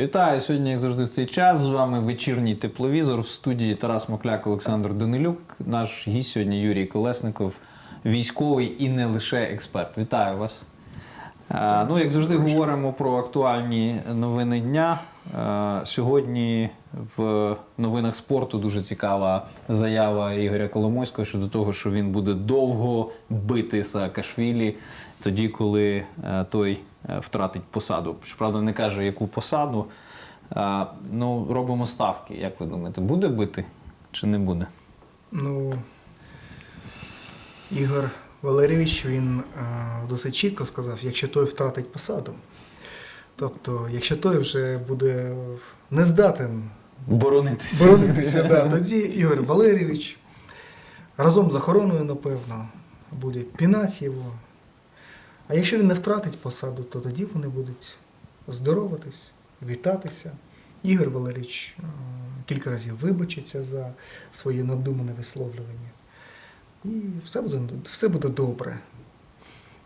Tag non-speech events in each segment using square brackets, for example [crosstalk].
Вітаю сьогодні, як завжди, в цей час. З вами вечірній тепловізор в студії Тарас Мокляк, Олександр Данилюк. Наш гість сьогодні Юрій Колесников, військовий і не лише експерт. Вітаю вас. Е, Ну, як завжди, говоримо про актуальні новини дня. Е, Сьогодні в новинах спорту дуже цікава заява Ігоря Коломойського щодо того, що він буде довго бити Саакашвілі тоді, коли е, той втратить посаду. Щоправда, не каже, яку посаду. Е, Ну, робимо ставки. Як ви думаєте, буде бити чи не буде? Ну, Ігор Валерійович він е, досить чітко сказав, якщо той втратить посаду. Тобто, якщо той вже буде не здатен Боронитися. боронитися, да, [laughs] тоді Ігор Валерійович разом з охороною, напевно, буде пінати його. А якщо він не втратить посаду, то тоді вони будуть здороватись, вітатися. Ігор Валерійович е, кілька разів вибачиться за своє надумане висловлювання. І все буде, все буде добре.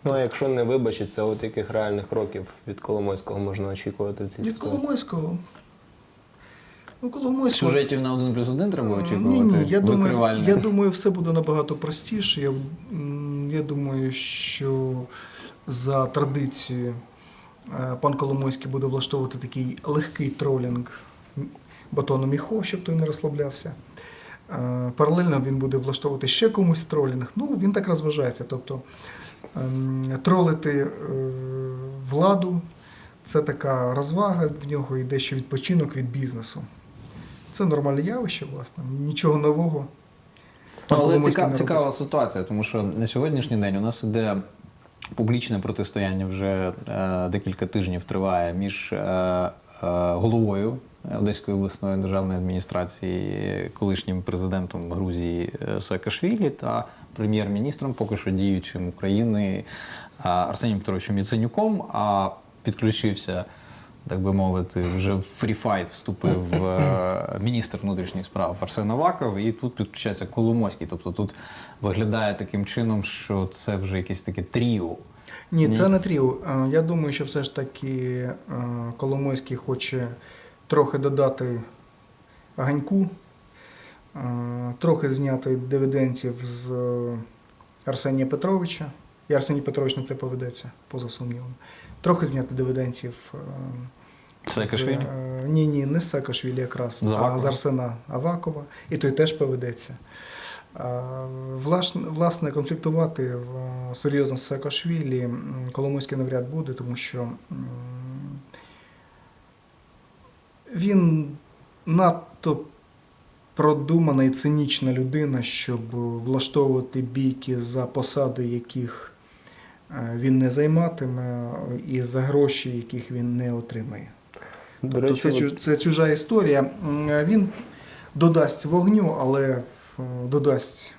Ну, а якщо не вибачиться, от яких реальних кроків від Коломойського можна очікувати в цій Від ситуації? Коломойського. Ну, Коломойського. Сюжетів на один плюс один треба очікувати. Ні, ні, я думаю, я думаю, все буде набагато простіше. Я, я думаю, що за традицією е, пан Коломойський буде влаштовувати такий легкий тролінг батоном Міхо, щоб той не розслаблявся. Е, Паралельно він буде влаштовувати ще комусь тролінг. Ну, він так розважається. Тобто ем, тролити е, владу це така розвага в нього і дещо відпочинок від бізнесу. Це нормальне явище, власне. Нічого нового. Але Коломойський цікава, ситуація, тому що на сьогоднішній день у нас іде публічне протистояння вже е, декілька тижнів триває між е, е, головою Одеської обласної державної адміністрації, колишнім президентом Грузії е, Саакашвілі та прем'єр-міністром, поки що діючим України е, Арсенієм Петровичем Яценюком. А підключився так би мовити, вже в фріфайт вступив е, міністр внутрішніх справ Арсен Аваков, і тут підключається Коломойський. Тобто тут виглядає таким чином, що це вже якесь таке тріо. Ні, це не тріо. Е, Я думаю, що все ж таки е, Коломойський хоче трохи додати ганьку, трохи зняти дивіденців з Арсенія Петровича. І Арсеній Петрович на це поведеться, поза сумнівом. Трохи зняти дивіденців. е, Саакашвілі? е, Ні, ні, не з Саакашвілі якраз, З а з Арсена Авакова. І той теж поведеться. Е, Власне, конфліктувати серйозно з Саакашвілі Коломойський навряд буде, тому що він надто продумана і цинічна людина, щоб влаштовувати бійки за посади, яких він не займатиме, і за гроші, яких він не отримає. До Тобто це, от- це чужа історія. Він додасть вогню, але е, додасть,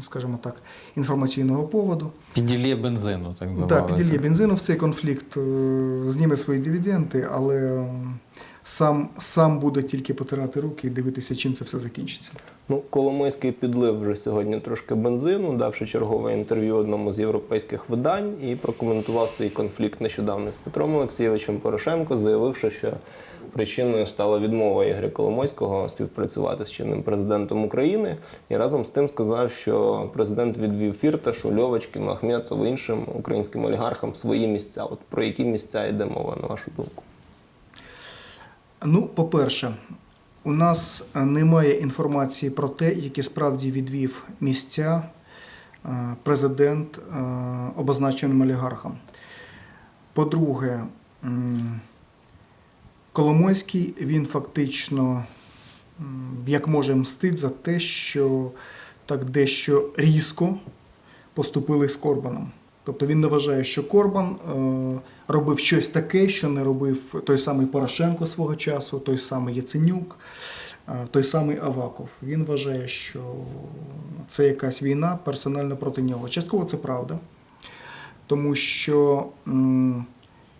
скажімо так, інформаційного поводу. Піділє бензину, так би Так, піділє бензину в цей конфлікт, е, зніме свої дивіденди, але сам, сам буде тільки потирати руки і дивитися, чим це все закінчиться. Ну, Коломойський підлив вже сьогодні трошки бензину, давши чергове інтерв'ю одному з європейських видань і прокоментував свій конфлікт нещодавно з Петром Олексійовичем Порошенко, заявивши, що причиною стала відмова Ігоря Коломойського співпрацювати з чинним президентом України. І разом з тим сказав, що президент відвів Фірташу, Льовочкину, Ахметову іншим українським олігархам свої місця. От про які місця йде мова, на вашу думку? Ну, по-перше, у нас немає інформації про те, які справді відвів місця е, президент е, обозначеним олігархам. По-друге, Коломойський він фактично, як може, мстить за те, що так дещо різко поступили з Корбаном. Тобто він вважає, що Корбан е, робив щось таке, що не робив той самий Порошенко свого часу, той самий Яценюк, е, той самий Аваков. Він вважає, що це якась війна персонально проти нього. Частково це правда, тому що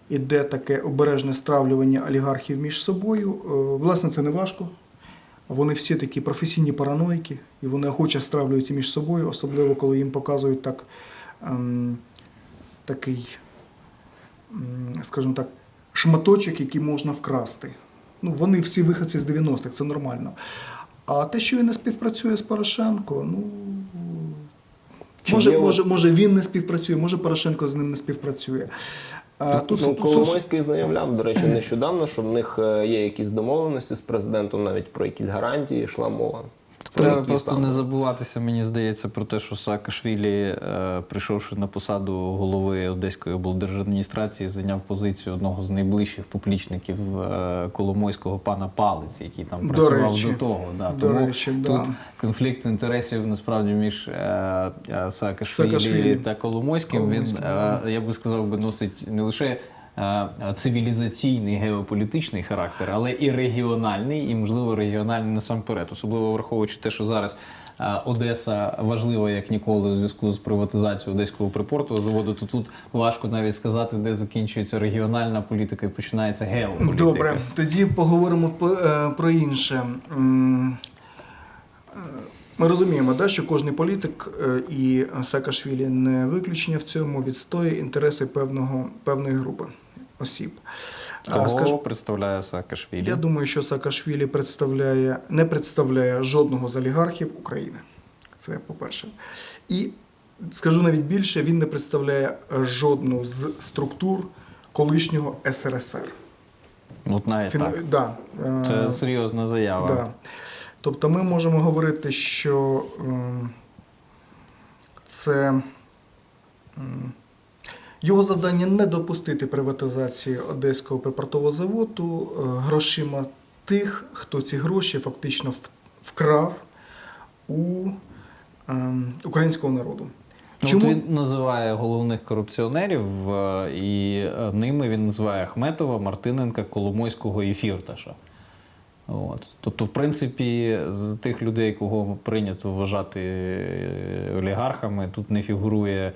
іде таке обережне стравлювання олігархів між собою. Е, Власне, це не важко. Вони всі такі професійні параноїки, і вони охоче стравлюються між собою, особливо коли їм показують так, ем, такий, скажімо так, шматочок, який можна вкрасти. Ну, вони всі виходці з 90-х, це нормально. А те, що він не співпрацює з Порошенко, ну. Чи Може, є може, може він не співпрацює, може Порошенко з ним не співпрацює. А, тут, ну, тут- Коломойський заявляв, до речі, нещодавно, що в них е, є якісь домовленості з президентом, навіть про якісь гарантії йшла мова. Треба просто не забуватися, мені здається, про те, що Саакашвілі, е, прийшовши на посаду голови Одеської облдержадміністрації, зайняв позицію одного з найближчих поплічників е, Коломойського пана Палиці, який там До працював речі. до того. Да. До Тому речі, тут да. конфлікт інтересів насправді між е, е, Саакашвілі, Саакашвілі. та Коломойським. Він, Коломойським, е, я би сказав, би носить не лише. Е, Цивілізаційний геополітичний характер, але і регіональний, і можливо регіональний насамперед, особливо враховуючи те, що зараз е, Одеса важлива як ніколи у зв'язку з приватизацією одеського припортового заводу. То тут важко навіть сказати, де закінчується регіональна політика і починається геополітика. Добре, тоді поговоримо по- е, про інше. Ми розуміємо, да, що кожен політик і Саакашвілі не виключення в цьому відстоює інтереси певного, певної групи осіб. Кого скаж- представляє Саакашвілі? Я думаю, що Саакашвілі представляє, не представляє жодного з олігархів України. Це по-перше. І скажу навіть більше, він не представляє жодну з структур колишнього СРСР. От навіть Фін- так. Да, е, Це серйозна заява. Да. Тобто ми можемо говорити, що ем, це його завдання не допустити приватизації Одеського припортового заводу е, грошима тих, хто ці гроші фактично вкрав у ем, українського народу. Ну, Чому? От він називає головних корупціонерів, і е, ними він називає Ахметова, Мартиненка, Коломойського і Фірташа. От. Тобто, в принципі, з тих людей, кого прийнято вважати е, олігархами, тут не фігурує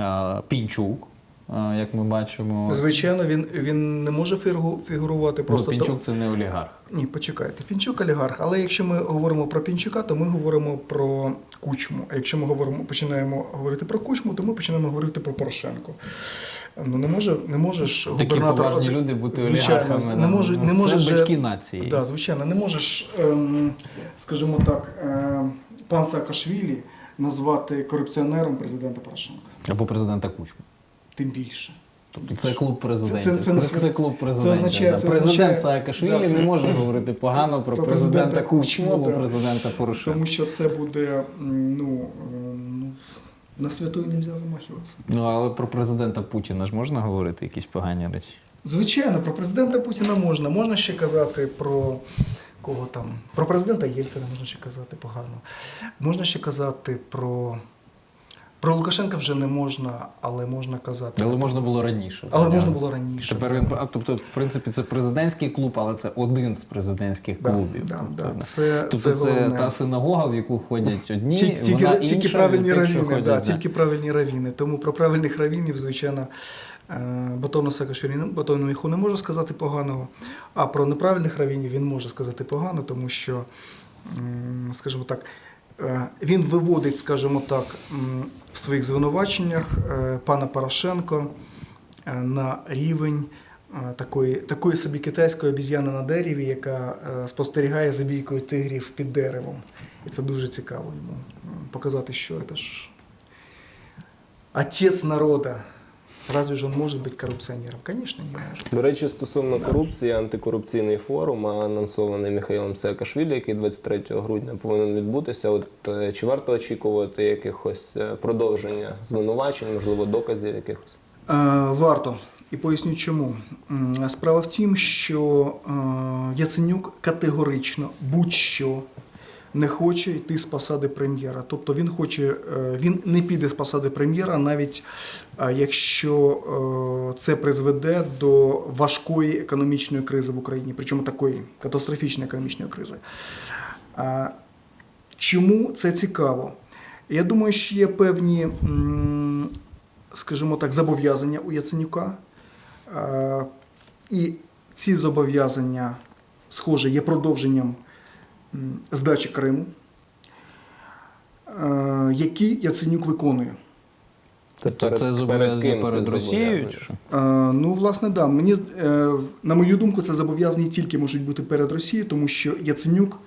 е, Пінчук, як ми бачимо. Звичайно, він, він не може фігу- фігурувати Ну, просто Пінчук це не олігарх. Ні, почекайте. Пінчук олігарх. Але якщо ми говоримо про Пінчука, то ми говоримо про Кучму. А якщо ми говоримо, починаємо говорити про Кучму, то ми починаємо говорити про Порошенко. Ну не може, не можеш Такі губернатор поважні люди бути Звичайно, олігархами. Не ну, можуть, не можеш же- батьки нації. Да, звичайно, не можеш, ем, скажімо так, е, пан Саакашвілі назвати корупціонером президента Порошенка. Або президента Кучму. Тим більше. Тобто це клуб президентів. Це- це- це не- клуб це означає- це Президент означає- Саакашвілі да, це- не може говорити погано про, Про президента Кучму або да. президента Порошенка. Тому що це буде, ну, ну на святою не можна замахуватися. Ну але про президента Путіна ж можна говорити якісь погані речі. Звичайно, про президента Путіна можна. Можна ще казати про кого там. Про президента Єльцина можна ще казати погано. Можна ще казати про. Про Лукашенка вже не можна, але можна казати. Але можна було раніше. Але так, можна було раніше. Тепер він тобто, в принципі, це президентський клуб, але це один з президентських Да, клубів. да, тобто, да. Це, тобто це, головне. та синагога, в яку ходять одні, Тільки, тільки, вона тільки інша правильні від тих, равіни, ходять, да, да. тільки правильні равіни. Тому про правильних равінів, звичайно, е, Батону Саакашвілі, Батону Міху не може сказати поганого, а про неправильних равінів він може сказати погано, тому що, скажімо так, він виводить, скажімо так, в своїх звинуваченнях е, пана Порошенко е, на рівень е, такої, такої собі китайської обіз'яни на дереві, яка е, спостерігає за бійкою тигрів під деревом. І це дуже цікаво йому показати, що це ж отець народа. Разве ж він може бути корупціонером? Звісно, не може. До речі, стосовно корупції, антикорупційний форум, анонсований Михайлом Саакашвілі, який 23 грудня повинен відбутися. От е, чи варто очікувати якихось е, продовження звинувачень, можливо, доказів якихось? Е, варто. І поясню чому. Справа в тім, що Яценюк категорично будь-що не хоче йти з посади прем'єра. Тобто він хоче, е, він не піде з посади прем'єра, навіть е, якщо е, це призведе до важкої економічної кризи в Україні, причому такої катастрофічної економічної кризи. Чому це цікаво? Я думаю, що є певні, скажімо так, зобов'язання у Яценюка. І ці зобов'язання, схоже, є продовженням здачі Криму, е, які Яценюк виконує. Тобто це зобов'язання перед Росією? Чи що? Е, Ну, власне, да. Мені, е, на мою думку, це зобов'язання тільки можуть бути перед Росією, тому що Яценюк,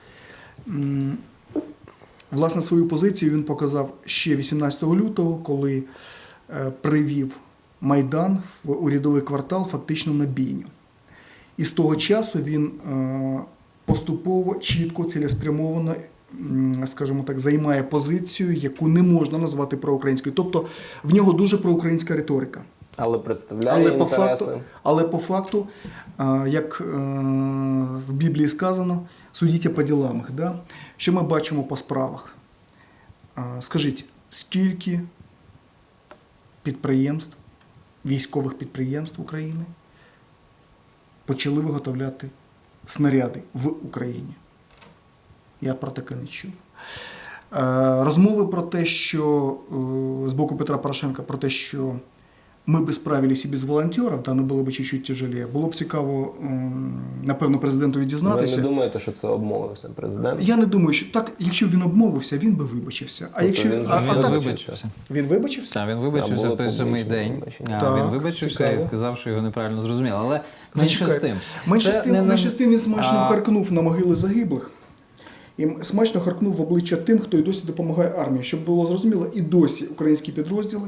власне, свою позицію він показав ще 18 лютого, коли привів Майдан в урядовий квартал фактично на бійню. І з того часу він поступово, чітко, цілеспрямовано, скажімо так, займає позицію, яку не можна назвати проукраїнською. Тобто в нього дуже проукраїнська риторика. Але представляє Але по, факту, але по факту, як е, в Біблії сказано, судіть по ділам. Да? Що ми бачимо по справах? Скажіть, скільки підприємств, військових підприємств України почали виготовляти снаряди в Україні? Я про таке не чув. Е, Розмови про те, що е, з боку Петра Порошенка про те, що ми би справились і без волонтерів, да, ну було б чуть-чуть тяжелее. Було б цікаво, напевно, президентові Ви дізнатися. не думаєте, що це обмовився президент? Я не думаю, що так, якщо б він обмовився, він би вибачився. А Тобто якщо він а, а він так, вибачився. він вибачився? Так, він вибачився в той самий день. А, він Так, вибачився і сказав, що його неправильно зрозуміли. Але менше з тим. Менше з тим, не- менше з тим він смачно А, харкнув на могили загиблих. І смачно харкнув в обличчя тим, хто і досі допомагає армії. Щоб було зрозуміло, і досі українські підрозділи,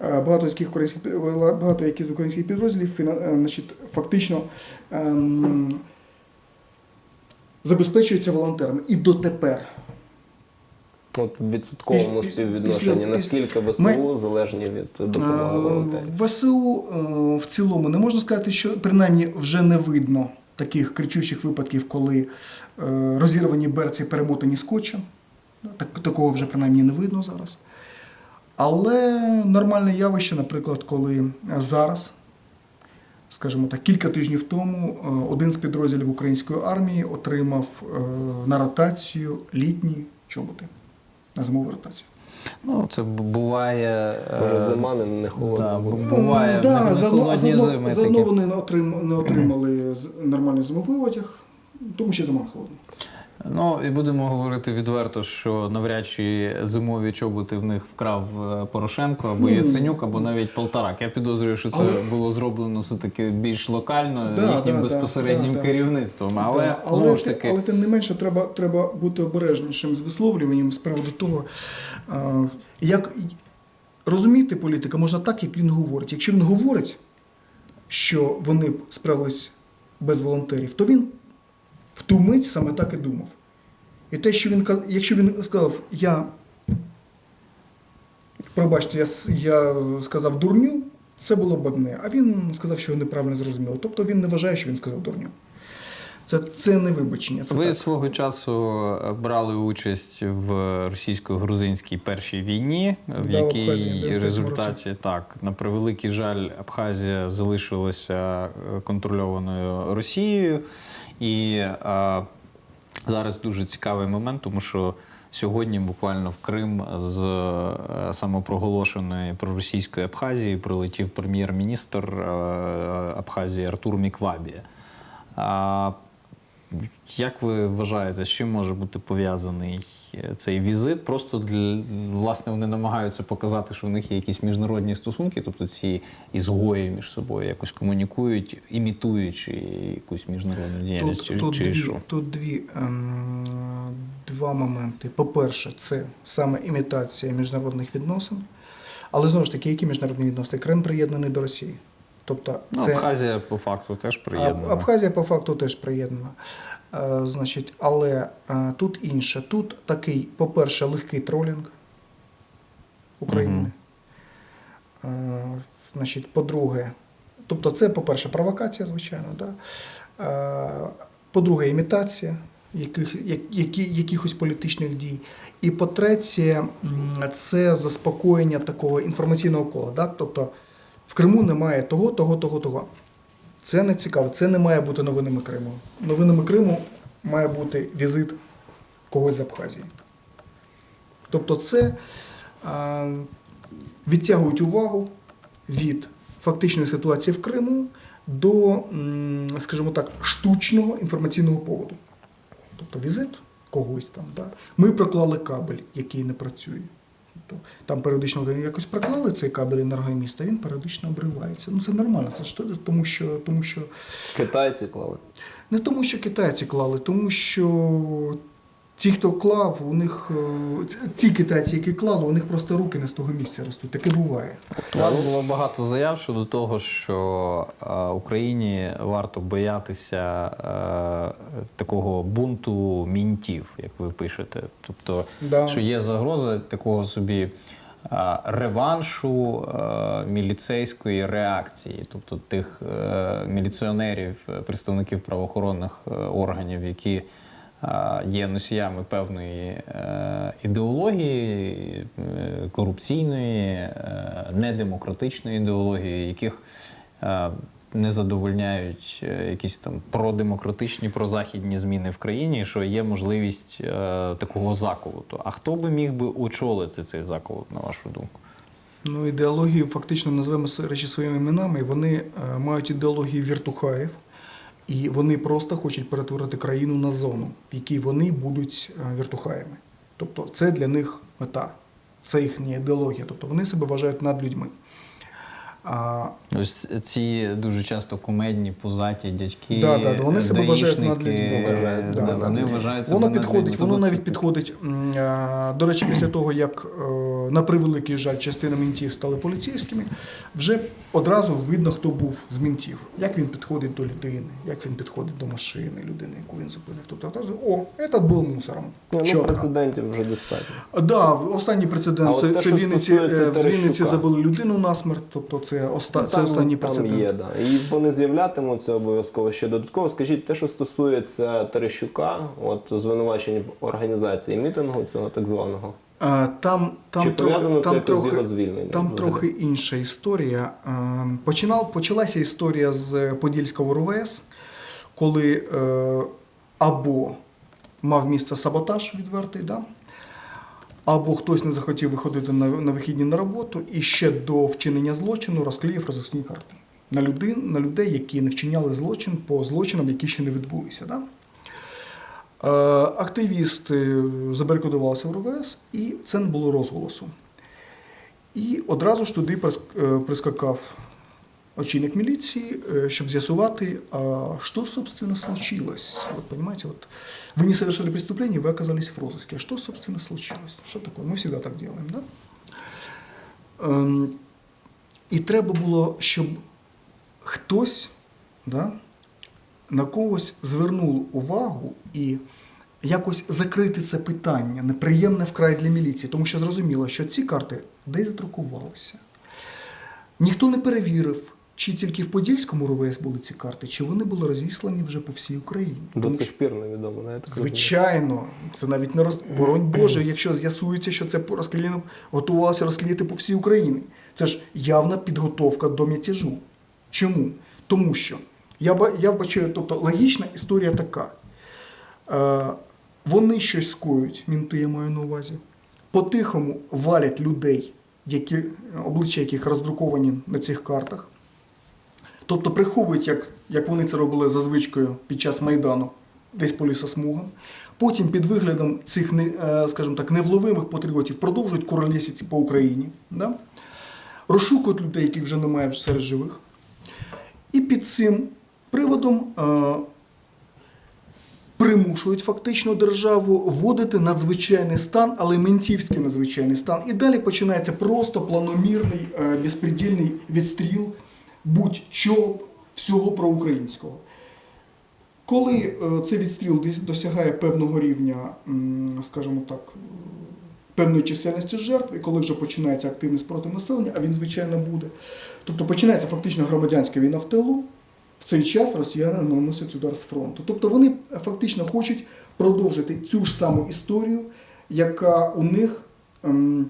багато з яких українських багато які з українських підрозділів е, значить, фактично ем, забезпечуються волонтерами. І дотепер. От в відсотковому Піс- співвідношенні, наскільки ВСУ Ми- залежні від допомоги волонтерів? Е, ВСУ е, в цілому не можна сказати, що принаймні вже не видно таких кричучих випадків, коли е, розірвані берці перемотані скотчем. Так, такого вже принаймні не видно зараз. Але нормальне явище, наприклад, коли зараз, скажімо так, кілька тижнів тому е, один з підрозділів української армії отримав е, на ротацію літні чоботи. На зимову ротацію. Ну, це буває. е, Може, зима не, не холодна да, Буває, Ну, да, не- не заодно, заодно, заодно вони не, отрим, не отримали з- нормальний зимовий одяг, тому що зима холодна. Ну і будемо говорити відверто, що навряд чи зимові чоботи в них вкрав е, Порошенко або Яценюк, або навіть Полторак. Я підозрюю, що це Але- було зроблено все таки більш локально Да, їхнім да, безпосереднім да, да. керівництвом. Але Да, але, ж таки, але тим не менше треба, треба бути обережнішим з висловлюванням з приводу того, як розуміти політика можна так, як він говорить. Якщо він говорить, що вони б справились без волонтерів, то він в ту мить саме так і думав. І те, що він якщо він сказав, я пробачте, я, я сказав дурню, це було б одне. А він сказав, що його неправильно зрозуміло. Тобто він не вважає, що він сказав дурню. Це, це не вибачення. Це ви так. свого часу е, брали участь в російсько-грузинській першій війні, в Да, в Абхазії, якій результаті так на превеликий жаль Абхазія залишилася е, контрольованою Росією. І е, зараз дуже цікавий момент, тому що сьогодні буквально в Крим з е, самопроголошеної проросійської Абхазії прилетів прем'єр-міністр е, Абхазії Артур Міквабі. Як ви вважаєте, з чим може бути пов'язаний цей візит? Просто для власне вони намагаються показати, що в них є якісь міжнародні стосунки, тобто ці ізгої між собою якось комунікують, імітуючи якусь міжнародну діяльність, чи, Тут, тут, чи дві, що? тут дві, ем, два моменти. По-перше, це саме імітація міжнародних відносин. Але знову ж таки, які міжнародні відносини? Крим приєднаний до Росії. Тобто, Ну, це Абхазія по факту теж приєднана. Абхазія по факту теж приєднана. Е, значить, але е, тут інше. Тут такий, по-перше, легкий тролінг України. Е, значить, по-друге, тобто це, по-перше, провокація, звичайно. Да? По-друге, імітація яких, які, якихось політичних дій. І по-третє, це заспокоєння такого інформаційного кола. Да? Тобто в Криму немає того, того, того, того. Це не цікаво, це не має бути новинами Криму. Новинами Криму має бути візит когось з Абхазії. Тобто це а, відтягують увагу від фактичної ситуації в Криму до, скажімо так, штучного інформаційного поводу. Тобто візит когось там. Да? Ми проклали кабель, який не працює. Тобто, там періодично вони якось проклали цей кабель енергоміста, він періодично обривається. Ну це нормально, це ж тому що, тому що Китайці клали. не тому, що китайці клали, тому що ті, хто клав, у них е, ці китайці, які клали, у них просто руки не з того місця ростуть. Таке буває. У вас було багато заяв щодо того, що е, Україні варто боятися е, такого бунту мінтів, як ви пишете. Тобто, Да. що є загроза такого собі реваншу міліцейської реакції, тобто тих міліціонерів, представників правоохоронних органів, які є носіями певної е, ідеології, е, корупційної, е, недемократичної ідеології, яких не задовольняють якісь там продемократичні, прозахідні зміни в країні, що є можливість такого заколоту. А хто би міг би очолити цей заколот, на вашу думку? Ну, ідеології фактично назвемо речі своїми іменами. Вони е, мають ідеологію віртухаїв, і вони просто хочуть перетворити країну на зону, в якій вони будуть е, віртухаями. Тобто це для них мета, це їхня ідеологія. Тобто вони себе вважають над людьми. А, Ось ці дуже часто кумедні, позаті дядьки. Да, да, да, вони себе вважають над людьми. Вважають да, над Вони людьми. вважають Воно над підходить, воно Тобто, навіть підходить. До речі, після того, як е, на превеликий жаль, частина ментів стали поліцейськими, вже одразу видно, хто був з ментів, як він підходить до людини, як він підходить до машини людини, яку він зупинив. Тобто, одразу, о, этот був мусором. Ну, прецедентів вже достатньо. Да, останній прецедент от це, це Вінниці, е, в Вінниці забили людину насмерть, тобто це, оста, це Там- останній там є, да. І вони з'являтимуться обов'язково ще додатково. Скажіть, те, що стосується Терещука, от звинувачень в організації мітингу цього так званого. Там, там, Чи трохи, пов'язано там, трохи, його там трохи інша історія. Починав, почалася історія з Подільського РУВС, коли е, або мав місце саботаж відвертий, да? Або хтось не захотів виходити на, на вихідні на роботу і ще до вчинення злочину розклеїв розіскні карти на, людей, на людей, які не вчиняли злочин по злочинам, які ще не відбулися. Да? Е, Активісти забарикадувалися в РВС, і це не було розголосу. І одразу ж туди е, прискакав очільник міліції, е, щоб з'ясувати, а що, собственно, случилось. Вот, понимаете, вот вы не совершили преступление, вы оказались в розыске. А что, собственно, случилось? Что такое? Мы всегда так делаем, да? Ем, і треба було, щоб хтось, да, на когось звернув увагу і якось закрити це питання, неприємне вкрай для міліції, тому що зрозуміло, що ці карти десь задрукувалися. Ніхто не перевірив, чи тільки в Подільському РВС були ці карти, чи вони були розіслані вже по всій Україні. До Тому цих що- пір невідомо. Не? Я так. Звичайно, це навіть не роз... боронь [clears throat] Боже, якщо з'ясується, що це розклеєно, готувалося розклеїти по всій Україні. Це ж явна підготовка до мятежу. Чому? Тому що я, я вбачаю, тобто логічна історія така. Е, вони щось скоюють, мінти я маю на увазі. По-тихому валять людей, які, обличчя яких роздруковані на цих картах. Тобто приховують, як, як вони це робили за звичкою під час Майдану, десь по лісосмугам. Потім під виглядом цих, е, скажімо так, невловимих патріотів продовжують королесити по Україні. Да? Розшукують людей, яких вже немає серед живих. І під цим приводом е, примушують фактично державу вводити надзвичайний стан, але ментівський надзвичайний стан. І далі починається просто планомірний, е, безпредельний відстріл будь-чого всього проукраїнського. Коли е, цей відстріл досягає певного рівня, скажімо так, певної чисельності жертв, і коли вже починається активний спротив населення, а він, звичайно, буде. Тобто починається фактично громадянська війна в тилу, в цей час росіяни наносять удар з фронту. Тобто вони фактично хочуть продовжити цю ж саму історію, яка у них ем,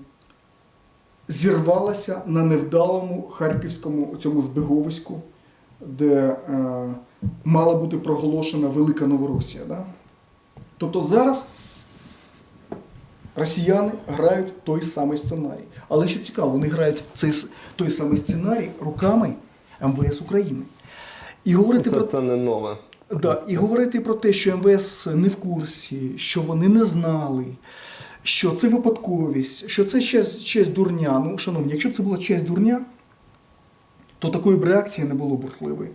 зірвалася на невдалому харківському цьому збіговиську, де е, мала бути проголошена Велика Новоросія. Да? Тобто зараз росіяни грають той самий сценарій. Але що цікаво, вони грають цей, той самий сценарій руками МВС України. І говорити Це, про це не нове. Да, і говорити про те, що МВС не в курсі, що вони не знали, що це випадковість, що це честь, честь дурня. Ну, шановні, якщо б це була честь дурня, то такої б реакції не було бурхливої.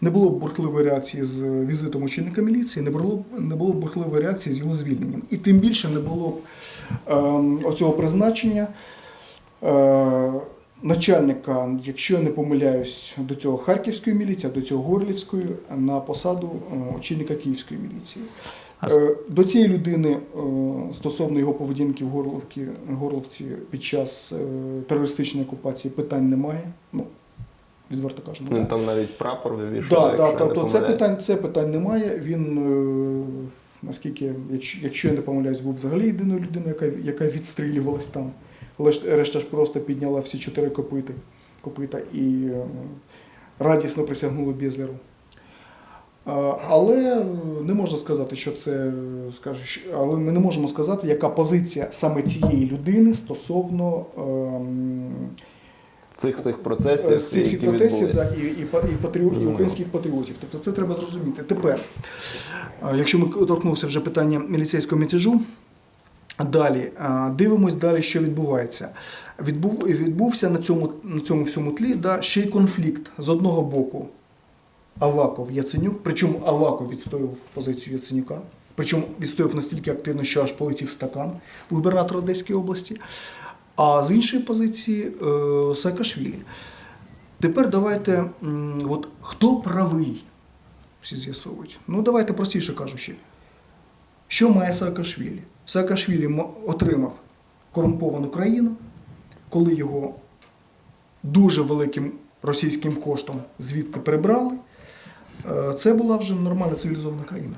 Не було б бурхливої реакції з візитом очільника міліції, не було, б- не було б бурхливої реакції з його звільненням. І тим більше не було б ем, оцього призначення е, начальника, якщо я не помиляюсь, до цього Харківської міліції, до цього Горлівської, на посаду е, очільника Київської міліції. Е, До цієї людини е, стосовно його поведінки в Горловці, Горловці під час е, терористичної окупації питань немає. Ну, відверто кажемо. Ну там навіть прапор вивішували. Да, якщо да, не тобто це питань, це питань немає. Він, наскільки, якщо, я не помиляюсь, був взагалі єдиною людиною, яка, яка відстрілювалась там. Решта, решта ж просто підняла всі чотири копити, копита і радісно присягнули Безлеру. Але не можна сказати, що це е, але ми не можемо сказати, яка позиція саме цієї людини стосовно ем, цих цих процесів, цих які відбулися. да, і, і, і, патріотів, українських патріотів. Тобто це треба зрозуміти. Тепер, якщо ми торкнулися вже питання міліцейського мятежу, далі дивимось далі, що відбувається. Відбув, відбувся на цьому, на цьому всьому тлі да, ще й конфлікт з одного боку. Аваков Яценюк, причому Аваков відстоював позицію Яценюка, причому відстояв настільки активно, що аж полетів стакан у губернатора Одеської області. А з іншої позиції е, Саакашвілі. Тепер давайте, от хто правий, всі з'ясовують. Ну, давайте простіше кажучи. Що має Саакашвілі? Саакашвілі отримав корумповану країну, коли його дуже великим російським коштом звідти прибрали. Е, Це була вже нормальна цивілізована країна.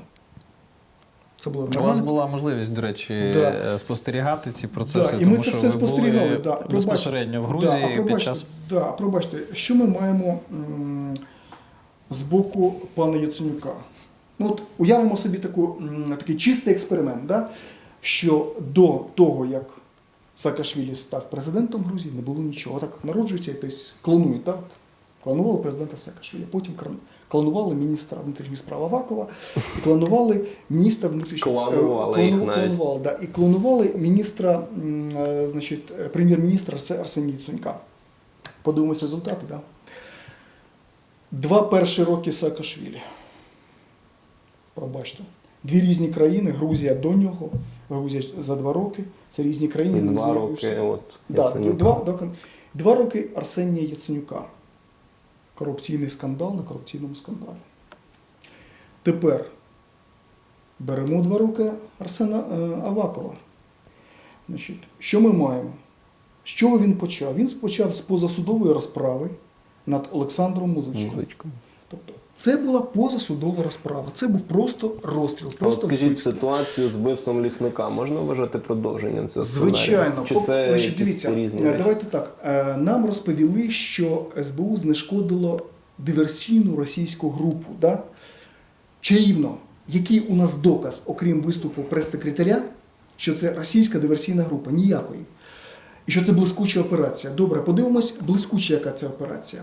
Це була У вас була можливість, до речі, Да. е, спостерігати ці процеси, Да, і тому ми це що все ви спостерігали. були Да, безпосередньо в Да, Грузії а під пробачте, час. Да, а пробачте, що ми маємо м, з боку пана Яценюка? Ну, от уявимо собі таку, м, такий чистий експеримент, да? що до того, як Саакашвілі став президентом Грузії, не було нічого. Так народжується якось клонують, так? Клонували президента Саакашвілі, потім клонували міністра внутрішніх справ Авакова, і клонували міністра внутрішніх Клонували їх клону- навіть. клонували, да, і клонували міністра, е, значить, е, прем'єр-міністра Арсе- Арсенія Яценюка. Подивимось результати, да? Два перші роки Саакашвілі. Пробачте. Дві різні країни, Грузія до нього, Грузія за два роки. Це різні країни. Два роки. От, Да, два, два, два роки Арсенія Яценюка. Корупційний скандал на корупційному скандалі. Тепер беремо два роки Арсена е, Авакова. Значить, що ми маємо? З чого він почав? Він почав з позасудової розправи над Олександром Музичком. Тобто, це була позасудова розправа. Це був просто розстріл. А От скажіть вбивство. ситуацію з вбивством лісника можна вважати продовженням цього сценарію? Звичайно, Чи це значить, дивіться, різні е, речі? давайте так. Е, Нам розповіли, що СБУ знешкодило диверсійну російську групу. Да? Чарівно, який у нас доказ, окрім виступу прес-секретаря, що це російська диверсійна група? Ніякої. І що це блискуча операція. Добре, подивимось, блискуча яка це операція.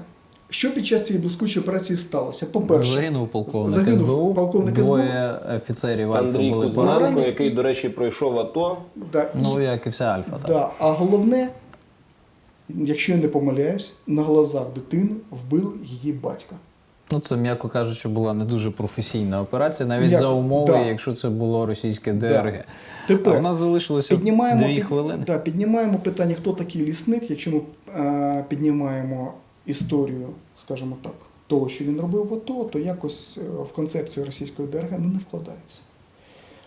Що під час цієї блискучої операції сталося? По-перше, Загинув полковник загинув СБУ, полковник двоє офіцерів Альфа Андрій були Кузьменко, поранені. який, до речі, пройшов АТО. да, і- Ну, як і вся Альфа. Так. А головне, якщо я не помиляюсь, на глазах дитини вбив її батька. Ну, це, м'яко кажучи, була не дуже професійна операція, навіть Як? за умови, Да. якщо це було російське Да. ДРГ. Тепер А в нас залишилося піднімаємо, дві під- хвилини. Да, піднімаємо питання, хто такий лісник. Якщо ми е, піднімаємо історію, скажімо так, того, що він робив в АТО, то якось е, в концепцію російської ДРГ ну, не вкладається.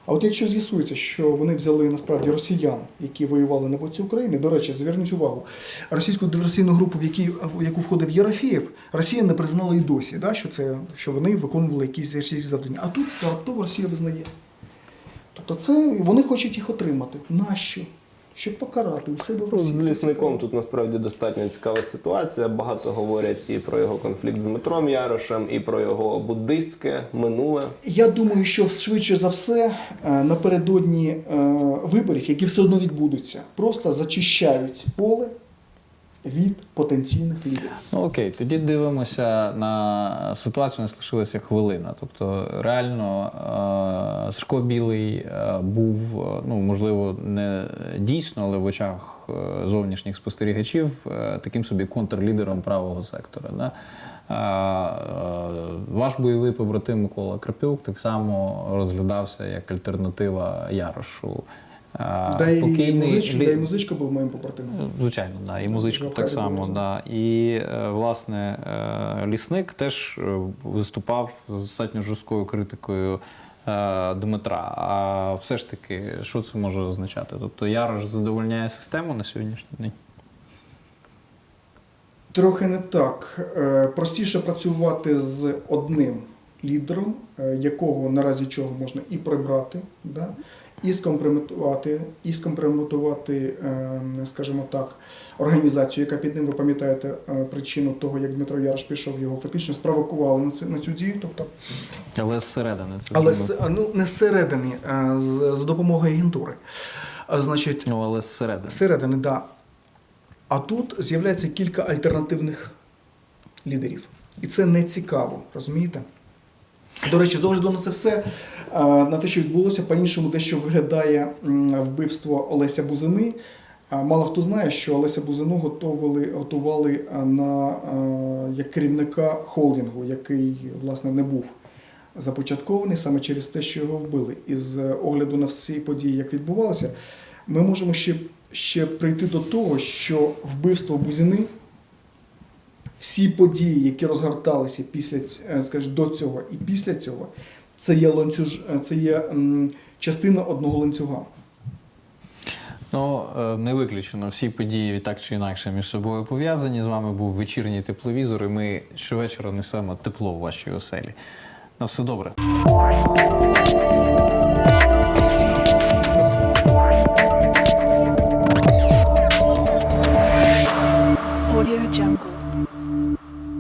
А от якщо з'ясується, що вони взяли насправді росіян, які воювали на боці України, до речі, зверніть увагу, російську диверсійну групу, в, якій, в яку входив Єрофєєв, Росія не признала і досі, да, що, це, що вони виконували якісь російські завдання. А тут раптово Росія визнає. Тобто це вони хочуть їх отримати. Нащо? Щоб покарати у себе в Ну, Росії. З лісником тут насправді достатньо цікава ситуація. Багато говорять і про його конфлікт з Дмитром Ярошем, і про його буддистське минуле. Я думаю, що швидше за все е, напередодні е, виборів, які все одно відбудуться, просто зачищають поле від потенційних лідерів. Ну окей, тоді дивимося на ситуацію. У нас лишилася хвилина. Тобто, реально е, Сашко Білий е, був, е, ну можливо, не дійсно, але в очах зовнішніх спостерігачів таким собі контрлідером правого сектора. Да? Ваш бойовий побратим Микола Крапюк так само розглядався як альтернатива Ярошу. Да і покійний музичка, да і музичка був моїм побратимом. Звичайно, да, і музичку Жовка так само. Да. І е, власне е, лісник теж е, виступав з достатньо жорсткою критикою Дмитра. А все ж таки, що це може означати? Тобто Ярош задовольняє систему на сьогоднішній день? Трохи не так. Простіше працювати з одним лідером, якого наразі чого можна і прибрати, да? І скомпрометувати, і скомпрометувати, е, скажімо так, організацію, яка під ним, ви пам'ятаєте е, причину того, як Дмитро Ярош пішов, його фактично спровокували на цю, на цю дію. Тобто, Але зсередини це але з- ну, не зсередини, а з, за допомогою агентури. Значить, Ну, але зсередини. Зсередини, да. А тут з'являється кілька альтернативних лідерів. І це не цікаво, розумієте? До речі, з огляду на це все, на те, що відбулося, по-іншому дещо виглядає вбивство Олеся Бузини. Мало хто знає, що Олеся Бузину готували, готували на, як керівника холдингу, який, власне, не був започаткований саме через те, що його вбили. І з огляду на всі події, як відбувалося, ми можемо ще, ще прийти до того, що вбивство Бузини, всі події, які розгорталися після е, скажімо, до цього і після цього, це є ланцюж, е, це є частина одного ланцюга. Ну, е, не виключено. Всі події так чи інакше між собою пов'язані. З вами був вечірній тепловізор, і ми щовечора несемо тепло в вашій оселі. На все добре.